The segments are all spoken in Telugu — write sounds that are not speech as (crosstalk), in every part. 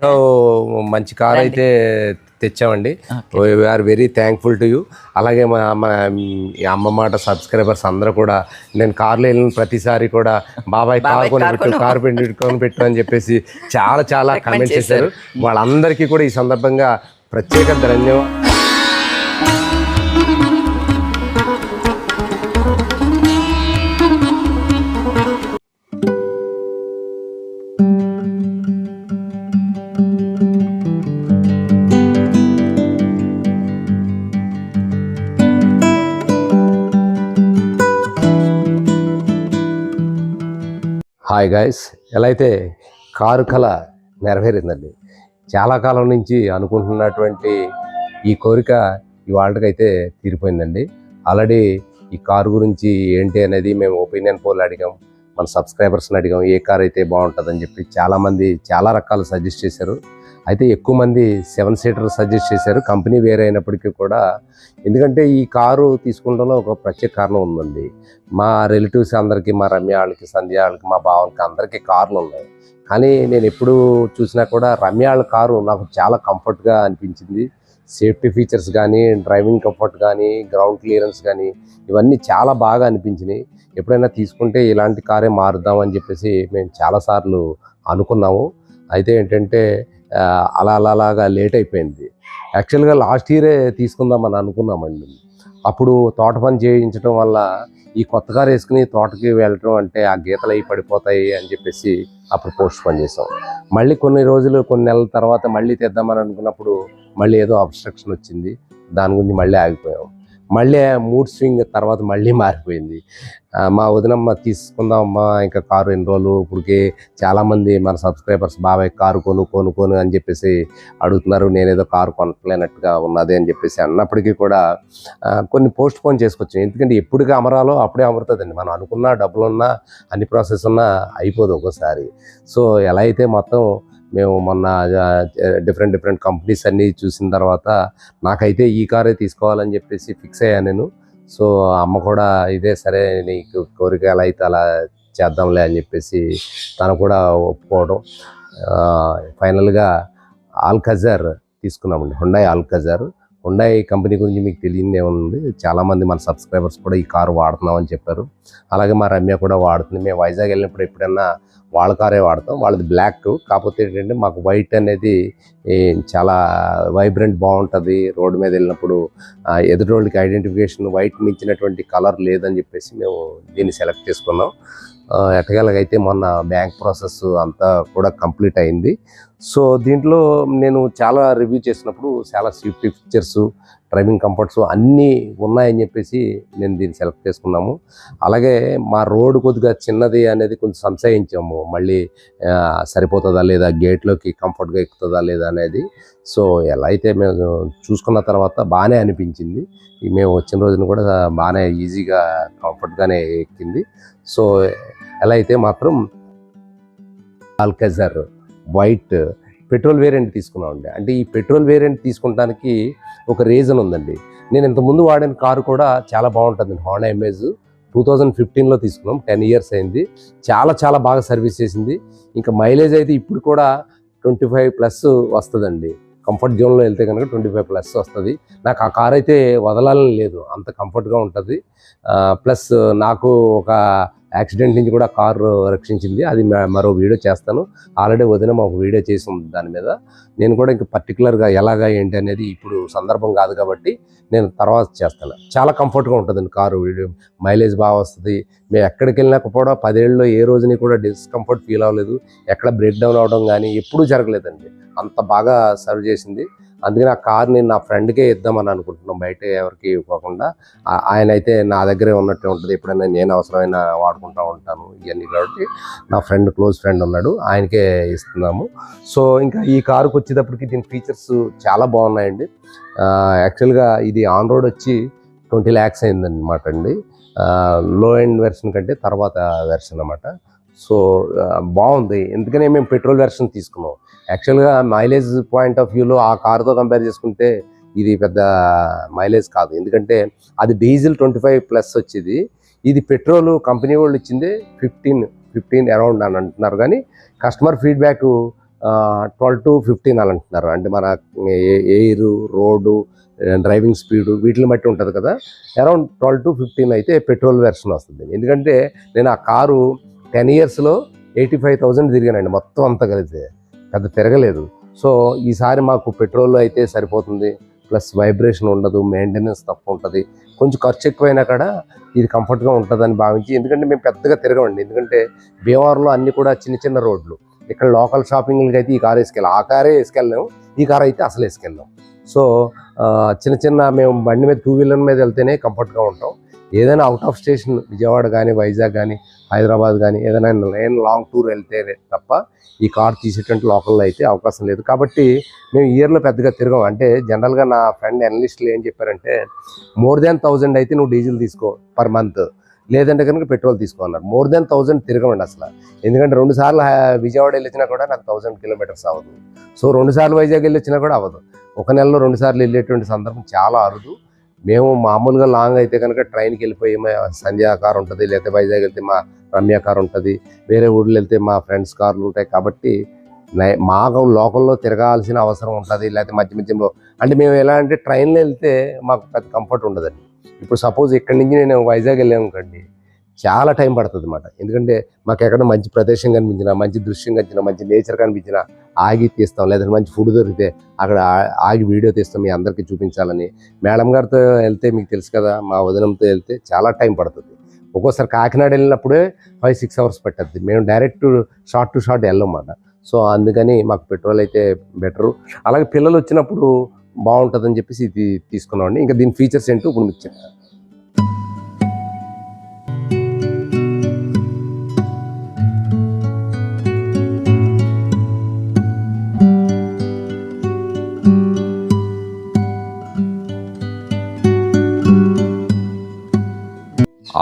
ఓ, మంచి కార్ అయితే తెచ్చామండి. We're very thankful to you అలాగే మా అమ్మ మాట సబ్స్క్రైబర్స్ అందరూ కూడా నేను కార్లో వెళ్ళిన ప్రతిసారి కూడా బాబాయ్ కార్ కొని. పెట్టు కార్ పెట్టుకొని పెట్టు అని చెప్పేసి చాలా చాలా కమెంట్ చేశారు. వాళ్ళందరికీ కూడా ఈ సందర్భంగా ప్రత్యేక ధన్యవాదాలు హాయ్ గాయస్ ఎలా అయితే కారు కళ నెరవేరిందండి. చాలా కాలం నుంచి అనుకుంటున్నటువంటి ఈ కోరిక ఇవాళకైతే తీరిపోయిందండి. ఆల్రెడీ ఈ కారు గురించి ఏంటి అనేది మేము ఒపీనియన్ పోల్ అడిగాం. మన సబ్స్క్రైబర్స్ని అడిగాం. ఏ కార్ అయితే బాగుంటుందని చెప్పి చాలామంది చాలా రకాలు సజెస్ట్ చేశారు. అయితే ఎక్కువ మంది సెవెన్ సీటర్ సజెస్ట్ చేశారు. కంపెనీ వేరే అయినప్పటికీ కూడా. ఎందుకంటే ఈ కారు తీసుకుంటంలో ఒక ప్రత్యేక కారణం ఉందండి. మా రిలేటివ్స్ అందరికీ మా రమ్య వాళ్ళకి సంధ్య వాళ్ళకి మా బావలకి అందరికీ కార్లు ఉన్నాయి. కానీ నేను ఎప్పుడు చూసినా కూడా రమ్య వాళ్ళ కారు నాకు చాలా కంఫర్ట్గా అనిపించింది. సేఫ్టీ ఫీచర్స్ కానీ డ్రైవింగ్ కంఫర్ట్ కానీ గ్రౌండ్ క్లియరెన్స్ కానీ ఇవన్నీ చాలా బాగా అనిపించినాయి. ఎప్పుడైనా తీసుకుంటే ఇలాంటి కారే మారుద్దామని చెప్పేసి మేము చాలాసార్లు అనుకున్నాము. అయితే ఏంటంటే అలా అలా అలాగా లేట్ అయిపోయింది. యాక్చువల్గా లాస్ట్ ఇయరే తీసుకుందామని అనుకున్నామండి. అప్పుడు తోట పని చేయించడం వల్ల ఈ కొత్త కారు వేసుకుని తోటకి వెళ్ళటం అంటే ఆ గీతలు అవి పడిపోతాయి అని చెప్పేసి అప్పుడు పోస్ట్ పని చేసాం మళ్ళీ కొన్ని రోజులు కొన్ని నెలల తర్వాత మళ్ళీ తెద్దామని అనుకున్నప్పుడు మళ్ళీ ఏదో అబ్స్ట్రక్షన్ వచ్చింది. దాని గురించి మళ్ళీ ఆగిపోయాం. మళ్ళీ మూడ్ స్వింగ్ తర్వాత మళ్ళీ మారిపోయింది. మా వదినమ్మ తీసుకుందామమ్మా ఇంకా కారు ఎన్ని రోజులు ఇప్పటికి చాలామంది మన సబ్స్క్రైబర్స్ బాబాయ్ కారు కొను కొను కొను అని చెప్పేసి అడుగుతున్నారు. నేనేదో కారు కొనట్లేనట్టుగా ఉన్నది అని చెప్పేసి అన్నప్పటికీ కూడా కొన్ని పోస్ట్ పోన్ చేసుకొచ్చాం. ఎందుకంటే ఎప్పటికీ అమరాలో అప్పుడే అమరుతుందండి. మనం అనుకున్న డబ్బులు ఉన్నా అన్ని ప్రాసెస్ ఉన్నా అయిపోదు ఒకసారి సో ఎలా అయితే మొత్తం మేము మొన్న డిఫరెంట్ డిఫరెంట్ కంపెనీస్ అన్నీ చూసిన తర్వాత నాకైతే ఈ కారే తీసుకోవాలని చెప్పేసి ఫిక్స్ అయ్యాను నేను. సో అమ్మ కూడా ఇదే సరే నీకు కోరిక ఎలా అయితే అలా చేద్దాంలే అని చెప్పేసి తను కూడా ఒప్పుకోవడం. ఫైనల్గా ఆల్కజర్ తీసుకున్నామండి హుండాయ్ ఆల్కజర్. హుండాయ్ కంపెనీ గురించి మీకు తెలియదే ఉంది చాలామంది మన సబ్స్క్రైబర్స్ కూడా ఈ కారు వాడుతున్నామని చెప్పారు. అలాగే మా రమ్య కూడా వాడుతుంది. మేము వైజాగ్ వెళ్ళినప్పుడు ఎప్పుడైనా వాళ్ళ కారే వాడతాం. వాళ్ళది బ్లాక్ కాకపోతే ఏంటంటే మాకు వైట్ అనేది చాలా వైబ్రెంట్ బాగుంటుంది. రోడ్డు మీద వెళ్ళినప్పుడు ఆ, ఎదుటోళ్ళకి ఐడెంటిఫికేషన్ వైట్ మించినటువంటి కలర్ లేదని చెప్పేసి మేము దీన్ని సెలెక్ట్ చేసుకున్నాం. ఎట్టగలగైతే మొన్న బ్యాంక్ ప్రాసెస్ అంతా కూడా కంప్లీట్ అయింది. సో దీంట్లో నేను చాలా రివ్యూ చేసినప్పుడు చాలా సేఫ్టీ ఫీచర్స్ డ్రైవింగ్ కంఫర్ట్స్ అన్నీ ఉన్నాయని చెప్పేసి నేను దీన్ని సెలెక్ట్ చేసుకున్నాము. అలాగే మా రోడ్ కొద్దిగా చిన్నది అనేది కొంచెం సంశయించాము. మళ్ళీ సరిపోతుందా లేదా గేట్లోకి కంఫర్ట్గా ఎక్కుతుందా లేదా అనేది. సో ఎలా అయితే మేము చూసుకున్న తర్వాత బాగానే అనిపించింది. మేము వచ్చిన రోజున కూడా బాగానే ఈజీగా కంఫర్ట్గానే ఎక్కింది. సో ఎలా అయితే మాత్రం ఆల్కజర్ వైట్ పెట్రోల్ వేరియంట్ తీసుకున్నామండి అంటే ఈ పెట్రోల్ వేరియంట్ తీసుకుంటానికి ఒక రీజన్ ఉందండి. నేను ఇంతకుముందు వాడిన కారు కూడా చాలా బాగుంటుంది. హోండా ఎమేజ్ టూ థౌజండ్ ఫిఫ్టీన్లో తీసుకున్నాం. టెన్ ఇయర్స్ అయింది. చాలా చాలా బాగా సర్వీస్ చేసింది. ఇంకా మైలేజ్ అయితే ఇప్పుడు కూడా ట్వంటీ ఫైవ్ ప్లస్ వస్తుందండి కంఫర్ట్ జోన్లో వెళ్తే కనుక ట్వంటీ ఫైవ్ ప్లస్ వస్తుంది. నాకు ఆ కార్ అయితే వదలాలని లేదు. అంత కంఫర్ట్గా ఉంటుంది. ప్లస్ నాకు ఒక యాక్సిడెంట్ నుంచి కూడా కారు రక్షించింది. అది మరో వీడియో చేస్తాను. ఆల్రెడీ వదిన ఒక వీడియో చేసి ఉంది దాని మీద. నేను కూడా ఇంకా పర్టికులర్గా ఎలాగా ఏంటి అనేది ఇప్పుడు సందర్భం కాదు కాబట్టి నేను తర్వాత చేస్తాను. చాలా కంఫర్ట్గా ఉంటుందండి కారు వీడియో. మైలేజ్ బాగా వస్తుంది. మేము ఎక్కడికి వెళ్ళినా కూడా పదేళ్ళలో ఏ రోజుని కూడా డిస్కంఫర్ట్ ఫీల్ అవ్వలేదు. ఎక్కడ బ్రేక్ డౌన్ అవడం కానీ ఎప్పుడూ జరగలేదండి. అంత బాగా సర్వ్ చేసింది. అందుకని ఆ కార్ని నా ఫ్రెండ్కే ఇద్దామని అనుకుంటున్నాం. బయట ఎవరికి ఇవ్వకుండా. ఆయన అయితే నా దగ్గరే ఉన్నట్టే ఉంటుంది. ఎప్పుడైనా నేను అవసరమైన వాడుకుంటూ ఉంటాను ఇవన్నీ కాబట్టి నా ఫ్రెండ్ క్లోజ్ ఫ్రెండ్ ఉన్నాడు. ఆయనకే ఇస్తున్నాము. సో ఇంకా ఈ కారుకు వచ్చేటప్పటికి దీని ఫీచర్స్ చాలా బాగున్నాయండి. యాక్చువల్గా ఇది ఆన్ రోడ్ వచ్చి ట్వంటీ ల్యాక్స్ అయిందన్నమాట అండి. లో ఎండ్ వెర్షన్ కంటే తర్వాత వెర్షన్ అనమాట సో బాగుంది. ఎందుకనే మేము పెట్రోల్ వెర్షన్ తీసుకున్నాం. యాక్చువల్గా మైలేజ్ పాయింట్ ఆఫ్ వ్యూలో ఆ కార్తో కంపేర్ చేసుకుంటే ఇది పెద్ద మైలేజ్ కాదు. ఎందుకంటే అది డీజిల్ ట్వంటీ ఫైవ్ ప్లస్ వచ్చేది. ఇది పెట్రోల్ కంపెనీ వాళ్ళు ఇచ్చింది ఫిఫ్టీన్ ఫిఫ్టీన్ అరౌండ్ అని అంటున్నారు. కానీ customer feedback twelve to fifteen అని అంటున్నారు. అంటే మన ఎయిర్ రోడ్డు డ్రైవింగ్ స్పీడు వీటిని బట్టి ఉంటుంది కదా. అరౌండ్ ట్వెల్వ్ టు ఫిఫ్టీన్ అయితే పెట్రోల్ వెర్షన్ వస్తుంది. ఎందుకంటే నేను ఆ కారు టెన్ ఇయర్స్లో ఎయిటీ ఫైవ్ థౌజండ్ తిరిగానండి. మొత్తం అంతా కలిసి. పెద్ద తిరగలేదు. సో ఈసారి మాకు పెట్రోల్ అయితే సరిపోతుంది. ప్లస్ వైబ్రేషన్ ఉండదు మెయింటెనెన్స్ తక్కువ ఉంటుంది. కొంచెం ఖర్చు ఎక్కువైనా కూడా ఇది కంఫర్ట్గా ఉంటుందని భావించి ఎందుకంటే మేము పెద్దగా తిరగమండి. ఎందుకంటే భీమవరంలో అన్నీ కూడా చిన్న చిన్న రోడ్లు. ఇక్కడ లోకల్ షాపింగ్లకి అయితే ఈ కార్ వేసుకెళ్ళాం ఆ కారే వేసుకెళ్ళాం. ఈ కార్ అయితే అసలు వేసుకెళ్ళాం. సో చిన్న చిన్న మేము బండి మీద టూ వీలర్ మీద వెళ్తేనే కంఫర్ట్గా ఉంటాం. ఏదైనా అవుట్ ఆఫ్ స్టేషన్ విజయవాడ కానీ వైజాగ్ కానీ హైదరాబాద్ కానీ ఏదైనా నేను లాంగ్ టూర్ వెళ్తే తప్ప ఈ కార్ తీసేటువంటి లోకల్లో అయితే అవకాశం లేదు. కాబట్టి మేము ఇయర్లో పెద్దగా తిరగం. అంటే జనరల్గా నా ఫ్రెండ్ అనలిస్టులు ఏం చెప్పారంటే మోర్ దాన్ థౌజండ్ అయితే నువ్వు డీజిల్ తీసుకో పర్ మంత్ లేదంటే కనుక పెట్రోల్ తీసుకో అన్నారు. మోర్ దాన్ థౌజండ్ తిరగమండి అసలు. ఎందుకంటే రెండు సార్లు విజయవాడ వెళ్ళొచ్చినా కూడా నాకు థౌజండ్ కిలోమీటర్స్ అవ్వదు. సో రెండు సార్లు వైజాగ్ వెళ్ళొచ్చినా కూడా అవ్వదు. ఒక నెలలో రెండు సార్లు వెళ్ళేటువంటి సందర్భం చాలా అరుదు. మేము మామూలుగా లాంగ్ అయితే కనుక ట్రైన్కి వెళ్ళిపోయి సంధ్యా కార్ ఉంటుంది లేకపోతే వైజాగ్ వెళ్తే మా రమ్య కార్ ఉంటుంది వేరే ఊళ్ళో వెళ్తే మా ఫ్రెండ్స్ కార్లు ఉంటాయి కాబట్టి మాకు లోకల్లో తిరగాల్సిన అవసరం ఉంటుంది లేకపోతే మధ్య మధ్యలో. అంటే మేము ఎలా అంటే ట్రైన్లో వెళ్తే మాకు పెద్ద కంఫర్ట్ ఉండదండి. ఇప్పుడు సపోజ్ ఇక్కడి నుంచి నేను వైజాగ్ వెళ్ళాము కండి చాలా టైం పడుతుంది అనమాట ఎందుకంటే మాకు ఎక్కడ మంచి ప్రదేశం కనిపించినా మంచి దృశ్యం కనిపించినా మంచి నేచర్ కనిపించినా ఆగి తీస్తాం. లేదంటే మంచి ఫుడ్ దొరికితే అక్కడ ఆగి వీడియో తీస్తాం మీ అందరికీ చూపించాలని. మేడం గారితో వెళ్తే మీకు తెలుసు కదా మా వదనంతో వెళ్తే చాలా టైం పడుతుంది. ఒక్కోసారి కాకినాడ వెళ్ళినప్పుడే ఫైవ్ సిక్స్ అవర్స్ పట్టద్ది. మేము డైరెక్ట్ షార్ట్ టు షార్ట్ వెళ్ళమాట సో అందుకని మాకు పెట్రోల్ అయితే బెటరు. అలాగే పిల్లలు వచ్చినప్పుడు బాగుంటుందని చెప్పేసి ఇది తీసుకున్నామండి. ఇంకా దీని ఫీచర్స్ ఏంటో ఇప్పుడు మీకు చెప్తాను.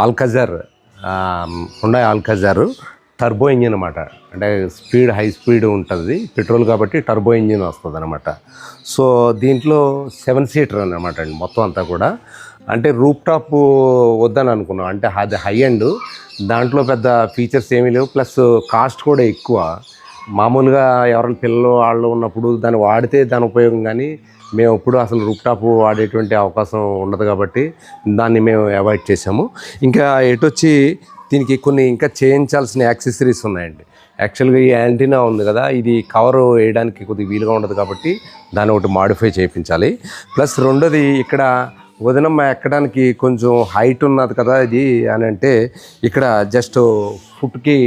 Alcazar Hyundai Alcazar turbo engine అనమాట అంటే స్పీడ్ హై స్పీడ్ ఉంటుంది. పెట్రోల్ కాబట్టి టర్బో ఇంజిన్ వస్తుంది అనమాట సో దీంట్లో సెవెన్ సీటర్ అనమాట అండి మొత్తం అంతా కూడా. అంటే రూప్ టాప్ వద్దని అనుకున్నాం. అంటే అది హై అండ్ దాంట్లో పెద్ద ఫీచర్స్ ఏమీ లేవు. ప్లస్ కాస్ట్ కూడా ఎక్కువ. మామూలుగా ఎవరైనా పిల్లలు వాళ్ళు ఉన్నప్పుడు దాన్ని వాడితే దాని ఉపయోగం కానీ మేము ఎప్పుడు అసలు రూప్ టాప్ వాడేటువంటి అవకాశం ఉండదు కాబట్టి దాన్ని మేము అవాయిడ్ చేసాము ఇంకా ఎటొచ్చి దీనికి కొన్ని ఇంకా చేయించాల్సిన యాక్సెసరీస్ ఉన్నాయండి. యాక్చువల్గా ఈ యాంటీనా ఉంది కదా ఇది కవర్ వేయడానికి కొద్దిగా వీలుగా ఉండదు కాబట్టి దాన్ని ఒకటి మాడిఫై చేయించాలి. ప్లస్ రెండోది ఇక్కడ వదనమ్మ ఎక్కడానికి కొంచెం హైట్ ఉన్నది కదా ఇది అని అంటే ఇక్కడ జస్ట్ ఫుట్కి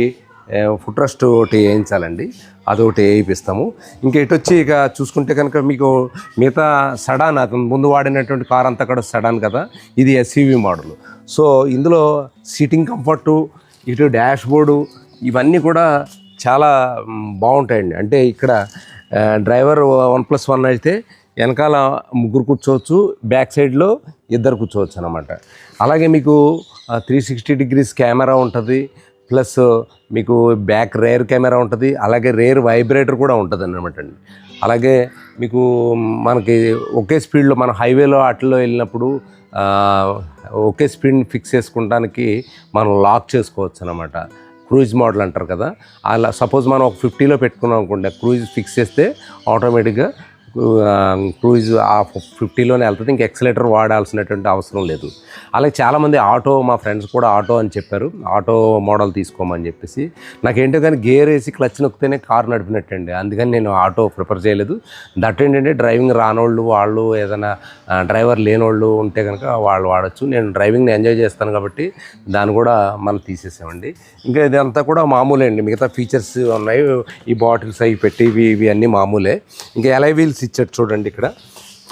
ఫుట్ రెస్ట్ ఒకటి వేయించాలండి. అదొకటి వేయిస్తాము ఇంకా ఇటు వచ్చి ఇక చూసుకుంటే కనుక మీకు మిగతా సడాన్ అతను ముందు వాడినటువంటి కార్ అంతా కూడా సడాన్ కదా ఇది ఎస్యూవి మోడల్. సో ఇందులో సీటింగ్ కంఫర్టు ఇటు డాష్ బోర్డు ఇవన్నీ కూడా చాలా బాగుంటాయండి. అంటే ఇక్కడ డ్రైవర్ వన్ ప్లస్ వన్ అయితే వెనకాల ముగ్గురు కూర్చోవచ్చు బ్యాక్ సైడ్లో ఇద్దరు కూర్చోవచ్చు అనమాట. అలాగే మీకు త్రీ సిక్స్టీ డిగ్రీస్ కెమెరా ఉంటుంది ప్లస్ మీకు బ్యాక్ రేర్ కెమెరా ఉంటుంది అలాగే రేర్ వైబ్రేటర్ కూడా ఉంటుంది అనమాట అండి. అలాగే మీకు మనకి ఒకే స్పీడ్లో మన హైవేలో అట్లలో వెళ్ళినప్పుడు ఒకే స్పీడ్ని ఫిక్స్ చేసుకోవడానికి మనం లాక్ చేసుకోవచ్చు అనమాట క్రూజ్ మోడల్ అంటారు కదా అలా సపోజ్ మనం ఒక ఫిఫ్టీలో పెట్టుకున్నాం అనుకోండి క్రూజ్ ఫిక్స్ చేస్తే ఆటోమేటిక్గా క్రూజ్ ఆ ఫిఫ్టీలోనే వెళ్తుంది ఇంకా ఎక్సలేటర్ వాడాల్సినటువంటి అవసరం లేదు. అలాగే చాలామంది ఆటో మా ఫ్రెండ్స్ కూడా ఆటో అని చెప్పారు. ఆటో మోడల్ తీసుకోమని చెప్పేసి. నాకేంటో కానీ గేర్ వేసి క్లచ్ నొక్కితేనే కార్ నడిపినట్టండి. అందుకని నేను ఆటో ప్రిఫర్ చేయలేదు. దట్ ఏంటంటే డ్రైవింగ్ రానోళ్ళు వాళ్ళు ఏదైనా డ్రైవర్ లేనోళ్ళు ఉంటే కనుక వాళ్ళు వాడచ్చు. నేను డ్రైవింగ్ని ఎంజాయ్ చేస్తాను కాబట్టి దాన్ని కూడా మనం తీసేసామండి. ఇంకా ఇదంతా కూడా మామూలే అండి. మిగతా ఫీచర్స్ ఉన్నాయి. ఈ బాటిల్స్ అవి పెట్టి ఇవి ఇవి అన్నీ మామూలే. ఇంకా ఎలై వీల్స్ ఇచ్చాడు చూడండి ఇక్కడ.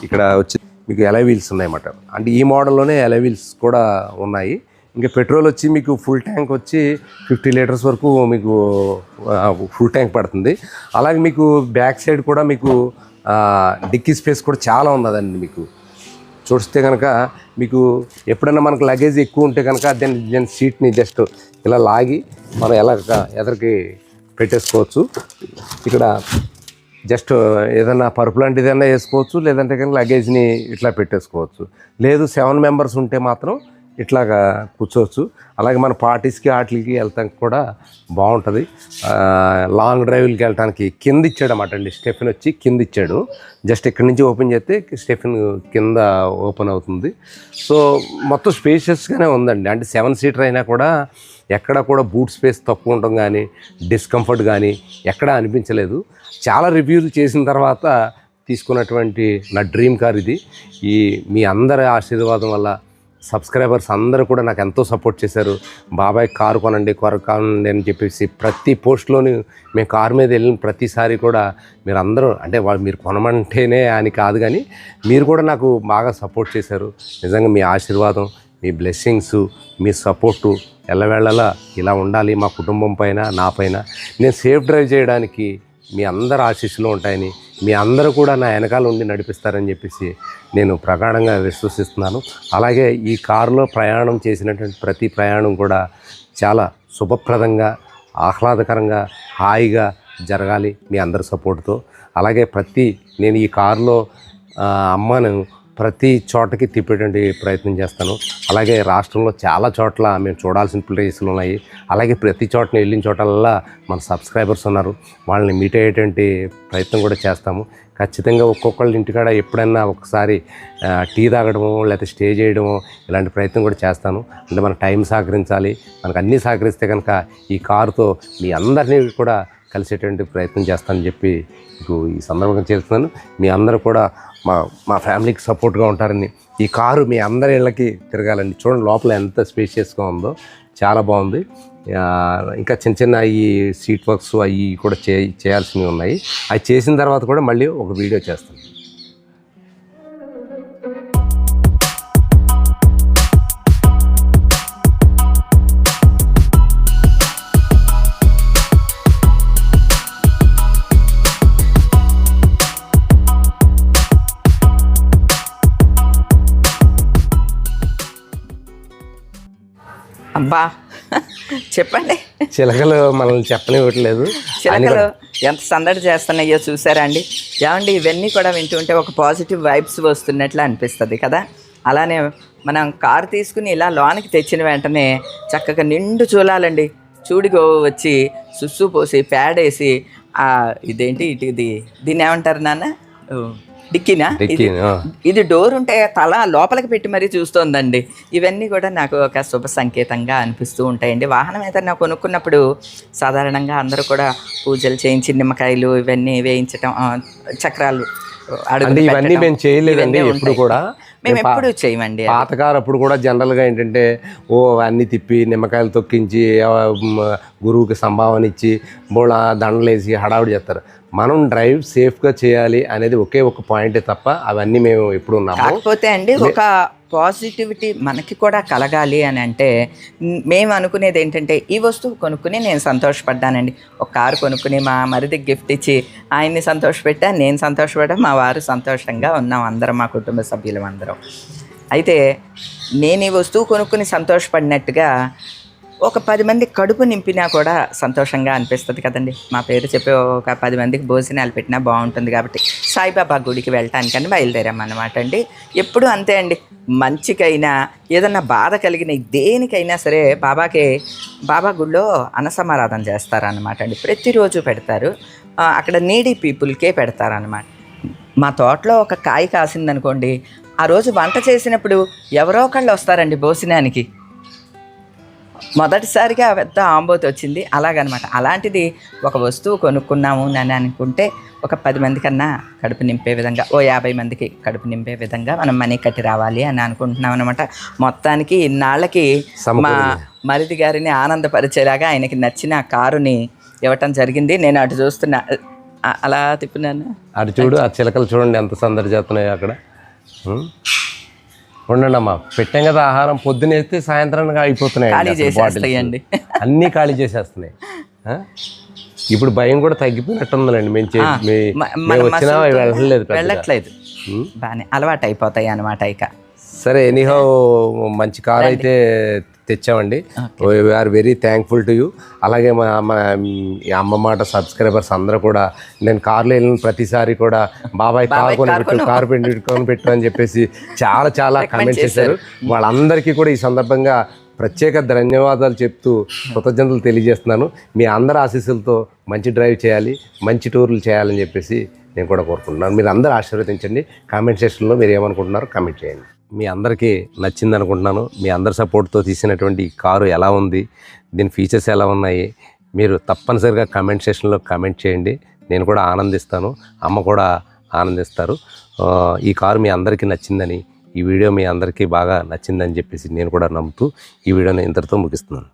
ఇక్కడ వచ్చి మీకు ఎలా వీల్స్ ఉన్నాయన్నమాట. అంటే ఈ మోడల్లోనే ఎలా వీల్స్ కూడా ఉన్నాయి. ఇంకా పెట్రోల్ వచ్చి మీకు ఫుల్ ట్యాంక్ వచ్చి ఫిఫ్టీ లీటర్స్ వరకు మీకు ఫుల్ ట్యాంక్ పడుతుంది. అలాగే మీకు బ్యాక్ సైడ్ కూడా మీకు డిక్కీ స్పేస్ కూడా చాలా ఉన్నదండి మీకు. చూస్తే కనుక మీకు ఎప్పుడైనా మనకు లగేజ్ ఎక్కువ ఉంటే కనుక దాని దాని సీట్ని జస్ట్ ఇలా లాగి మనం ఎలా ఎదరికి పెట్టేసుకోవచ్చు. ఇక్కడ జస్ట్ ఏదైనా పరుపు లాంటిది ఏదైనా వేసుకోవచ్చు లేదంటే కానీ లగేజ్ని ఇట్లా పెట్టేసుకోవచ్చు. లేదు సెవెన్ మెంబర్స్ ఉంటే మాత్రం ఇట్లాగా కూర్చోవచ్చు. అలాగే మన పార్టీస్కి వాటికి వెళ్తానికి కూడా బాగుంటుంది. లాంగ్ డ్రైవ్లకి వెళ్ళటానికి కింద ఇచ్చాడు అన్నమాట అండి. స్టెఫిన్ వచ్చి కింద ఇచ్చాడు. జస్ట్ ఇక్కడి నుంచి ఓపెన్ చేస్తే స్టెఫిన్ కింద ఓపెన్ అవుతుంది. సో మొత్తం స్పేషియస్గానే ఉందండి. అంటే సెవెన్ సీటర్ అయినా కూడా ఎక్కడ కూడా బూట్ స్పేస్ తక్కువ ఉండడం కానీ డిస్కంఫర్ట్ కానీ ఎక్కడా అనిపించలేదు. చాలా రివ్యూలు చేసిన తర్వాత తీసుకున్నటువంటి నా డ్రీమ్ కార్ ఇది. ఈ మీ అందరి ఆశీర్వాదం వల్ల సబ్స్క్రైబర్స్ అందరూ కూడా నాకు ఎంతో సపోర్ట్ చేశారు. బాబాయ్ కారు కొనండి కారు కొనండి అని చెప్పేసి ప్రతి పోస్ట్లోని మేము కారు మీద వెళ్ళిన ప్రతిసారి కూడా మీరు అందరూ అంటే వాళ్ళు మీరు కొనమంటేనే అని కాదు కానీ మీరు కూడా నాకు బాగా సపోర్ట్ చేశారు. నిజంగా మీ ఆశీర్వాదం మీ బ్లెస్సింగ్స్ మీ సపోర్టు ఎల్లవేళలా ఇలా ఉండాలి మా కుటుంబం పైన నా పైన. నేను సేఫ్ డ్రైవ్ చేయడానికి మీ అందరు ఆశీస్సులు ఉంటాయని మీ అందరూ కూడా నా వెనకాల ఉండి నడిపిస్తారని చెప్పేసి నేను ప్రగాఢంగా విశ్వసిస్తున్నాను. అలాగే ఈ కారులో ప్రయాణం చేసినటువంటి ప్రతి ప్రయాణం కూడా చాలా శుభప్రదంగా ఆహ్లాదకరంగా హాయిగా జరగాలి మీ అందరి సపోర్ట్తో. అలాగే ప్రతి నేను ఈ కారులో అమ్మను ప్రతి చోటకి తిప్పేటువంటి ప్రయత్నం చేస్తాను. అలాగే రాష్ట్రంలో చాలా చోట్ల మేము చూడాల్సిన ప్లేసులు ఉన్నాయి. అలాగే ప్రతి చోటన వెళ్ళిన చోటల్లా మన సబ్స్క్రైబర్స్ ఉన్నారు. వాళ్ళని మీట్ అయ్యేటువంటి ప్రయత్నం కూడా చేస్తాము. ఖచ్చితంగా ఒక్కొక్కళ్ళ ఇంటికాడ ఎప్పుడైనా ఒకసారి టీ తాగడము లేకపోతే స్టే చేయడము ఇలాంటి ప్రయత్నం కూడా చేస్తాను. అంటే మన టైం సహకరించాలి. మనకు అన్నీ సహకరిస్తే కనుక ఈ కారుతో మీ అందరినీ కూడా కలిసేటువంటి ప్రయత్నం చేస్తానని చెప్పి మీకు ఈ సందర్భంగా చేస్తున్నాను. మీ అందరూ కూడా మా మా ఫ్యామిలీకి సపోర్ట్గా ఉంటారని ఈ కారు మీ అందరి ఇళ్ళకి తిరగాలండి చూడండి లోపల ఎంత స్పేషియస్గా ఉందో. చాలా బాగుంది. ఇంకా చిన్న చిన్న ఈ సీట్ వర్క్స్ అవి కూడా చే చేయాల్సినవి ఉన్నాయి. అవి చేసిన తర్వాత కూడా మళ్ళీ ఒక వీడియో చేస్తాను. అబ్బా. చెప్పండి. చిలకలు మనల్ని చెప్పనివ్వట్లేదు. చిలకలు ఎంత సందడి చేస్తున్నాయో చూసారా అండి ఏమండి ఇవన్నీ కూడా వింటుంటే ఒక పాజిటివ్ వైబ్స్ వస్తున్నట్లు అనిపిస్తుంది కదా. అలానే మనం కారు తీసుకుని ఇలా లోనికి తెచ్చిన వెంటనే చక్కగా నిండు చూడాలండి చూడిగో వచ్చి సుస్సు పోసి పేడేసి ఆ, ఇదేంటి ఇటు ఇది దీన్ని ఏమంటారు నాన్న? ఓ, డిక్కీనా? డిక్కీ, ఇది డోర్ ఉంటే తల లోపలికి పెట్టి మరీ చూస్తోందండి. ఇవన్నీ కూడా నాకు ఒక శుభ సంకేతంగా అనిపిస్తూ ఉంటాయండి. వాహనం ఏదైనా కొనుక్కున్నప్పుడు సాధారణంగా అందరూ కూడా పూజలు చేయించి నిమ్మకాయలు ఇవన్నీ వేయించటం చక్రాలు ఇవన్నీ మేము చేయలేదండి ఎప్పుడు. కూడా. మేము ఎప్పుడు చేయమండి పాతకారు అప్పుడు కూడా జనరల్గా ఏంటంటే ఓ అన్నీ తిప్పి నిమ్మకాయలు తొక్కించి గురువుకి సంభావన ఇచ్చి బోళ దండలేసి హడావుడి చేస్తారు. మనం డ్రైవ్ సేఫ్గా చేయాలి అనేది ఒకే ఒక పాయింటే తప్ప అవన్నీ మేము ఎప్పుడు ఉన్నాము కాకపోతే అండి ఒక పాజిటివిటీ మనకి కూడా కలగాలి అని అంటే మేము అనుకునేది ఏంటంటే ఈ వస్తువు కొనుక్కుని నేను సంతోషపడ్డానండి. ఒక కారు కొనుక్కుని మా మరిదికి గిఫ్ట్ ఇచ్చి ఆయన్ని సంతోషపెట్టా నేను సంతోషపడ్డా మా వారు సంతోషంగా ఉన్నాం అందరం మా కుటుంబ సభ్యులం అందరం. అయితే నేను ఈ వస్తువు కొనుక్కుని సంతోషపడినట్టుగా ఒక పది మంది కడుపు నింపినా కూడా సంతోషంగా అనిపిస్తుంది కదండి. మా పేరు చెప్పి ఒక పది మందికి భోజనాలు పెట్టినా బాగుంటుంది కాబట్టి సాయిబాబా గుడికి వెళ్ళటానికని బయలుదేరామన్నమాట అండి. ఎప్పుడు అంతే అండి. మంచికైనా ఏదన్నా బాధ కలిగిన దేనికైనా సరే బాబాకి బాబా గుడిలో అనసమారాధన చేస్తారనమాట అండి. ప్రతిరోజు పెడతారు. అక్కడ నీడీ పీపుల్కే పెడతారనమాట మా తోటలో ఒక కాయ కాసిందనుకోండి ఆ రోజు వంట చేసినప్పుడు ఎవరో ఒకళ్ళు వస్తారండి భోజనానికి. మొదటిసారిగా పెద్ద ఆంబోత్ వచ్చింది. అలాగనమాట. అలాంటిది ఒక వస్తువు కొనుక్కున్నాము అని అనుకుంటే ఒక పది మంది కన్నా కడుపు నింపే విధంగా ఓ యాభై మందికి కడుపు నింపే విధంగా మనం మనీ కట్టి రావాలి అని అనుకుంటున్నాం అనమాట మొత్తానికి ఇన్నాళ్ళకి మా. మరిది గారిని ఆనందపరిచేలాగా ఆయనకి నచ్చిన కారుని ఇవ్వటం జరిగింది. నేను అటు చూస్తున్నా. అలా తిప్పినాను అటు చూడు ఆ చిలకలు చూడండి ఎంత సందడి చేస్తున్నాయో అక్కడ. ఉం? ఉండండి అమ్మా పెట్టాం కదా ఆహారం పొద్దునేస్తే సాయంత్రానికి అయిపోతున్నాయి అన్నీ ఖాళీ చేసేస్తున్నాయి? ఇప్పుడు భయం కూడా తగ్గిపోయినట్టుందండి మేము మేము వచ్చినా వెళ్ళలేదు. వెళ్ళట్లేదు బాగానే అలవాటు అయిపోతాయి అనమాట ఇక. సరే ఎనీహో మంచి కార్ అయితే తెచ్చామండి. We are very thankful to you అలాగే మా అమ్మ మాట సబ్స్క్రైబర్స్ అందరూ కూడా నేను కార్లో వెళ్ళిన ప్రతిసారి కూడా బాబాయ్ కార్ కొని పెట్టు కార్ (laughs) కొని పెట్టు అని చెప్పేసి చాలా చాలా కమెంట్ చేశారు. వాళ్ళందరికీ కూడా ఈ సందర్భంగా ప్రత్యేక ధన్యవాదాలు చెప్తూ కృతజ్ఞతలు తెలియజేస్తున్నాను. మీ అందరి ఆశీస్సులతో మంచి డ్రైవ్ చేయాలి మంచి టూర్లు చేయాలని చెప్పేసి నేను కూడా కోరుకుంటున్నాను. మీరు అందరూ ఆశీర్వదించండి. కామెంట్ సెక్షన్లో మీరు ఏమనుకుంటున్నారో కామెంట్ చేయండి. మీ అందరికీ నచ్చింది అనుకుంటున్నాను మీ అందరి సపోర్ట్తో తీసినటువంటి ఈ కారు ఎలా ఉంది దీని ఫీచర్స్ ఎలా ఉన్నాయి మీరు తప్పనిసరిగా కమెంట్ సెషన్లో కమెంట్ చేయండి. నేను కూడా ఆనందిస్తాను అమ్మ కూడా ఆనందిస్తారు. ఈ కారు మీ అందరికీ నచ్చిందని ఈ వీడియో మీ అందరికీ బాగా నచ్చిందని చెప్పేసి నేను కూడా నమ్ముతూ ఈ వీడియోని ఇంతటితో ముగిస్తున్నాను.